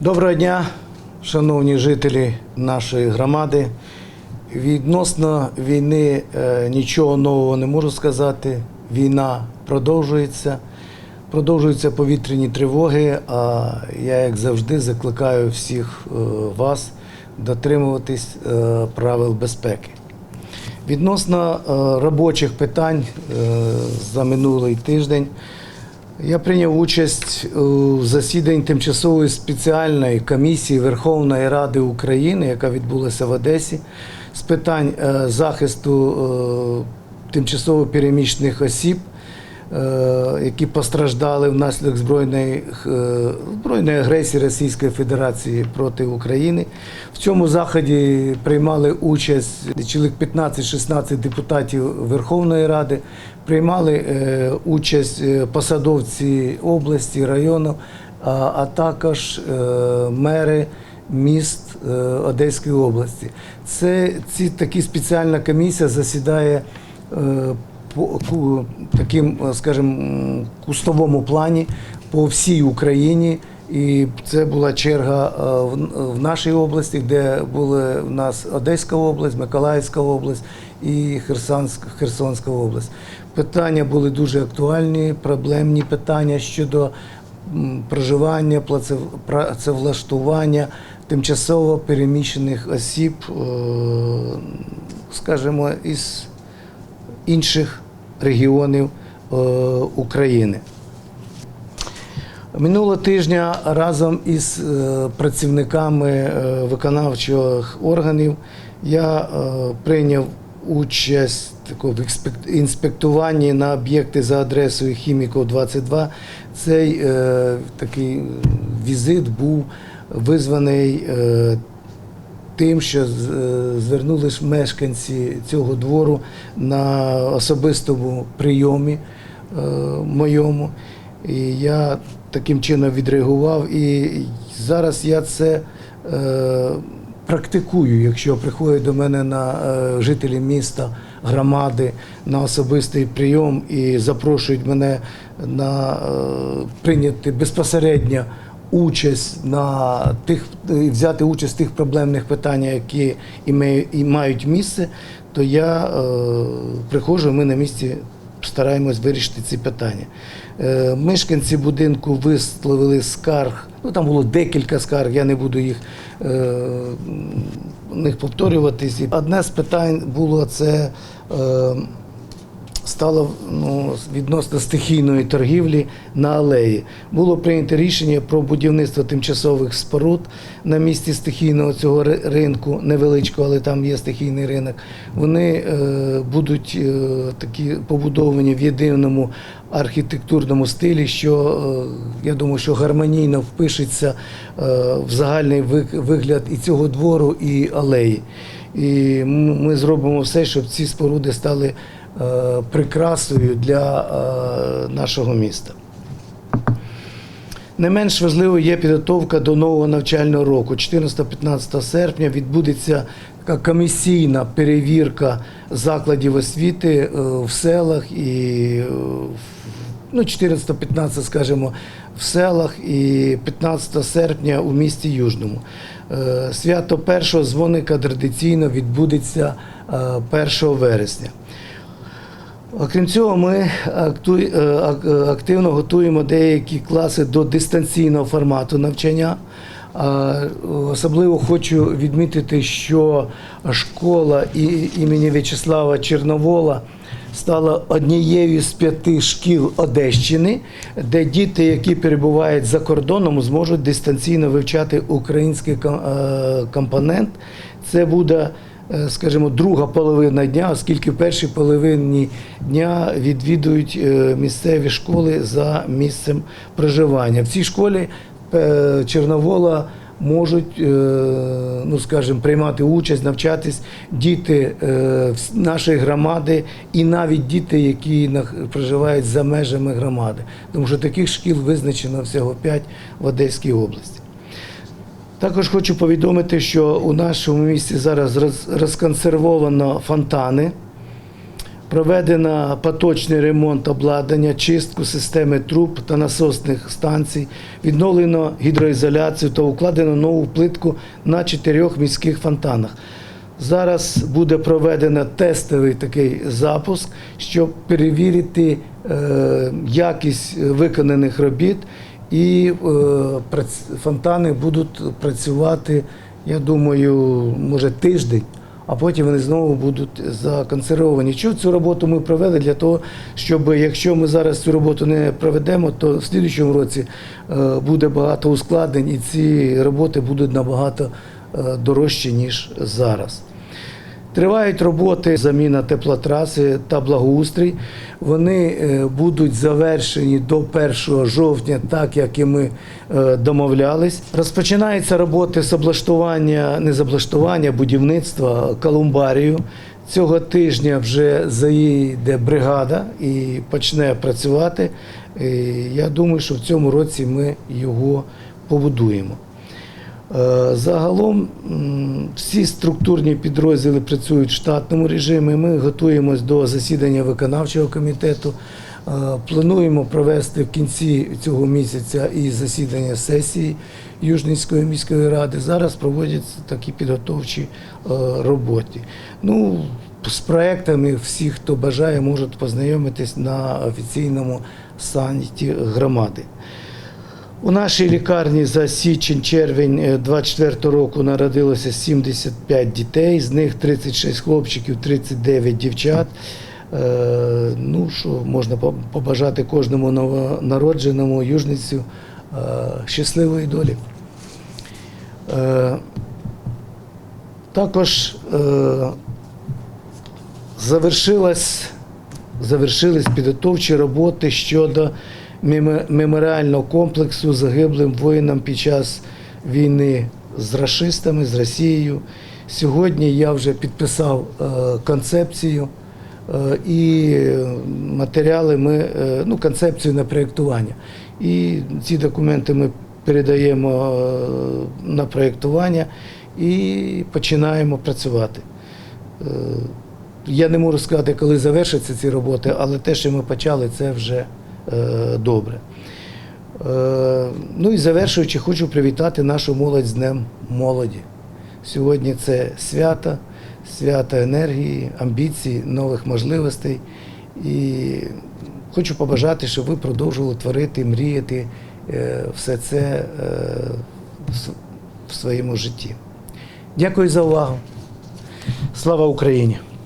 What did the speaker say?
Доброго дня, шановні жителі нашої громади. Відносно війни е, нічого нового не можу сказати. Війна продовжується, продовжуються повітряні тривоги. А я, як завжди, закликаю всіх е, вас дотримуватись е, правил безпеки. Відносно робочих питань за минулий тиждень. Я прийняв участь у засіданні тимчасової спеціальної комісії Верховної Ради України, яка відбулася в Одесі, з питань е, захисту е, тимчасово переміщених осіб, е, які постраждали внаслідок збройної, збройної агресії Російської Федерації проти України. В цьому заході приймали участь чоловік 15-16 депутатів Верховної Ради, приймали е, участь е, посадовці області, району, а, також е, мери міст Одеської області. Це ці такі спеціальна комісія засідає по таким, скажімо, кустовому плані по всій Україні. І це була черга в нашій області, де були в нас Одеська область, Миколаївська область і Херсонська, область. Питання були дуже актуальні, проблемні питання щодо проживання, працевлаштування тимчасово переміщених осіб, е, скажімо, із інших регіонів е, України. Минулого тижня разом із е, працівниками виконавчих органів я прийняв участь таку, в інспектуванні на об'єкти за адресою Хіміков 22. Цей е, такий візит був визваний е, тим, що е, звернулись мешканці цього двору на особистому прийомі е, моєму. І я таким чином відреагував. І зараз я це е, практикую, якщо приходять до мене на е, жителі міста, громади на особистий прийом і запрошують мене на е, прийняти безпосередньо участь на тих взяти участь в тих проблемних питаннях, які і, мають місце, то я е, приходжу, ми на місці стараємось вирішити ці питання. Е, мешканці будинку висловили скарг. Ну там було декілька скарг, я не буду їх е, них повторюватись. Одне з питань було це. Стало ну, відносно стихійної торгівлі на алеї. Було прийнято рішення про будівництво тимчасових споруд на місці стихійного цього ринку, невеличкого, але там є стихійний ринок. Вони е, будуть е, такі побудовані в єдиному архітектурному стилі, що е, я думаю, що гармонійно впишеться е, в загальний вигляд і цього двору, і алеї. І ми зробимо все, щоб ці споруди стали прикрасою для е, нашого міста. Не менш важливою є підготовка до нового навчального року. 14-15 серпня відбудеться комісійна перевірка закладів освіти е, в селах і е, ну, 14-15, скажімо, в селах і 15 серпня у місті Южному. Е, Свято першого дзвоника традиційно відбудеться е, 1 вересня. Окрім цього, ми е, е, активно готуємо деякі класи до дистанційного формату навчання. Особливо хочу відмітити, що школа імені В'ячеслава Чорновола стала однією з п'яти шкіл Одещини, де діти, які перебувають за кордоном, зможуть дистанційно вивчати український е, компонент. Це буде скажімо, друга половина дня, оскільки в першій половині дня відвідують е, місцеві школи за місцем проживання. В цій школі е, Чорновола можуть, е, ну скажімо, приймати участь, навчатись діти е, нашої громади і навіть діти, які проживають за межами громади. Тому що таких шкіл визначено всього 5 в Одеській області. Також хочу повідомити, що у нашому місті зараз роз- розконсервовано фонтани. Проведено поточний ремонт обладнання, чистку системи труб та насосних станцій, відновлено гідроізоляцію та укладено нову плитку на чотирьох міських фонтанах. Зараз буде проведено тестовий такий запуск, щоб перевірити е, якість виконаних робіт, і е, фонтани будуть працювати, я думаю, може тиждень, а потім вони знову будуть законсервовані. Чому цю роботу ми провели для того, щоб якщо ми зараз цю роботу не проведемо, то в слідчому році е, буде багато ускладнень, і ці роботи будуть набагато е, дорожчі, ніж зараз. Тривають роботи заміна теплотраси та благоустрій. Вони е, будуть завершені до 1 жовтня, так як і ми е, домовлялись. Розпочинаються роботи з облаштування, не з облаштування, будівництва колумбарію. Цього тижня вже заїде бригада і почне працювати. Я думаю, що в цьому році ми його побудуємо. Е, Загалом всі структурні підрозділи працюють в штатному режимі. Ми готуємось до засідання виконавчого комітету. Е, Плануємо провести в кінці цього місяця і засідання сесії Южницької міської ради. Зараз проводяться такі підготовчі е, роботи. Ну, з проектами всі, хто бажає, можуть познайомитись на офіційному сайті громади. У нашій лікарні за січень-червень 24 року народилося 75 дітей, з них 36 хлопчиків, 39 дівчат. Е, Ну, що можна побажати кожному новонародженому южницю е, щасливої долі. Е, Також е, завершилась, завершились підготовчі роботи щодо меморіального комплексу загиблим воїнам під час війни з рашистами, з Росією. Сьогодні я вже підписав е, концепцію е, і матеріали ми, е, ну, концепцію на проєктування. І ці документи ми передаємо на проєктування і починаємо працювати. Я не можу сказати, коли завершаться ці роботи, але те, що ми почали, це вже добре. Е, ну і завершуючи, хочу привітати нашу молодь з Днем молоді. Сьогодні це свято, свято енергії, амбіцій, нових можливостей. І хочу побажати, щоб ви продовжували творити, мріяти е, все це е, в своєму житті. Дякую за увагу. Слава Україні!